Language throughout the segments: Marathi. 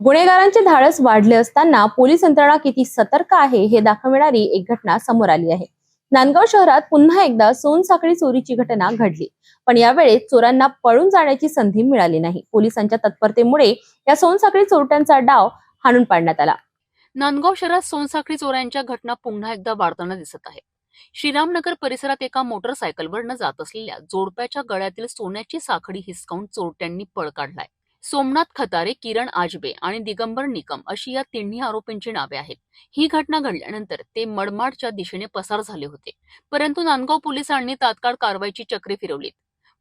गुन्हेगारांचे धाडस वाढले असताना पोलीस यंत्रणा किती सतर्क आहे हे दाखविणारी एक घटना समोर आली आहे. नांदगाव शहरात पुन्हा एकदा सोनसाखळी चोरीची घटना घडली. पण यावेळेस चोरांना पळून जाण्याची संधी मिळाली नाही. पोलिसांच्या तत्परतेमुळे या सोनसाखळी चोरट्यांचा डाव हाणून पाडण्यात आला. नांदगाव शहरात सोनसाखळी चोऱ्यांच्या घटना पुन्हा एकदा वाढताना दिसत आहे. श्रीरामनगर परिसरात एका मोटरसायकलवरनं जात असलेल्या जोडप्याच्या गळ्यातील सोन्याची साखळी हिसकावून चोरट्यांनी पळ काढलाय. सोमनाथ खतारे किरण आजबे आणि दिगंबर निकम अशी या तिन्ही आरोपींची नावे आहेत. ही घटना घडल्यानंतर ते मडमाडच्या दिशेने पसार झाले होते. परंतु नांदगाव पोलिसांनी तात्काळ कारवाईची चक्रे फिरवलीत.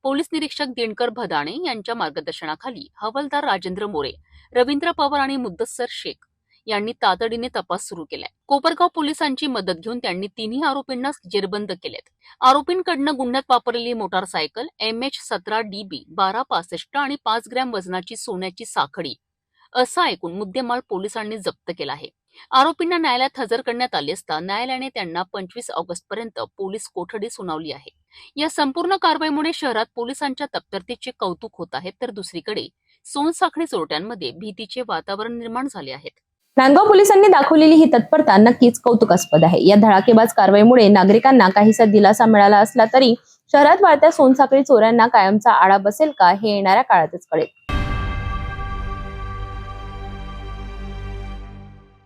पोलीस निरीक्षक दिनकर भदाणे यांच्या मार्गदर्शनाखाली हवालदार राजेंद्र मोरे रवींद्र पवार आणि मुद्दस्सर शेख यांनी तातडीने तपास सुरू केलाय. कोपरगाव पोलिसांची मदत घेऊन त्यांनी तिन्ही आरोपींना जेरबंद केलेत. आरोपींकडनं गुन्ह्यात वापरलेली मोटारसायकल एम एच सतरा डी बी बारा पासष्ट आणि पाच ग्रॅम वजनाची सोन्याची साखळी असा ऐकून मुद्देमाल पोलिसांनी जप्त केला आहे. आरोपींना न्यायालयात हजर करण्यात आले असता न्यायालयाने त्यांना पंचवीस ऑगस्ट पर्यंत पोलीस कोठडी सुनावली आहे. या संपूर्ण कारवाईमुळे शहरात पोलिसांच्या तत्परतेचे कौतुक होत आहे तर दुसरीकडे सोनसाखळी चोरट्यांमध्ये भीतीचे वातावरण निर्माण झाले आहेत नांदगाव पोलिसांनी दाखवलेली ही तत्परता नक्कीच कौतुकास्पद आहे. या धडाकेबाज कारवाईमुळे नागरिकांना काहीसा दिलासा मिळाला असला तरी शहरात वाढत्या सोनसाखळी चोऱ्यांना कायमचा आळा बसेल का हे येणाऱ्या काळातच कळेल.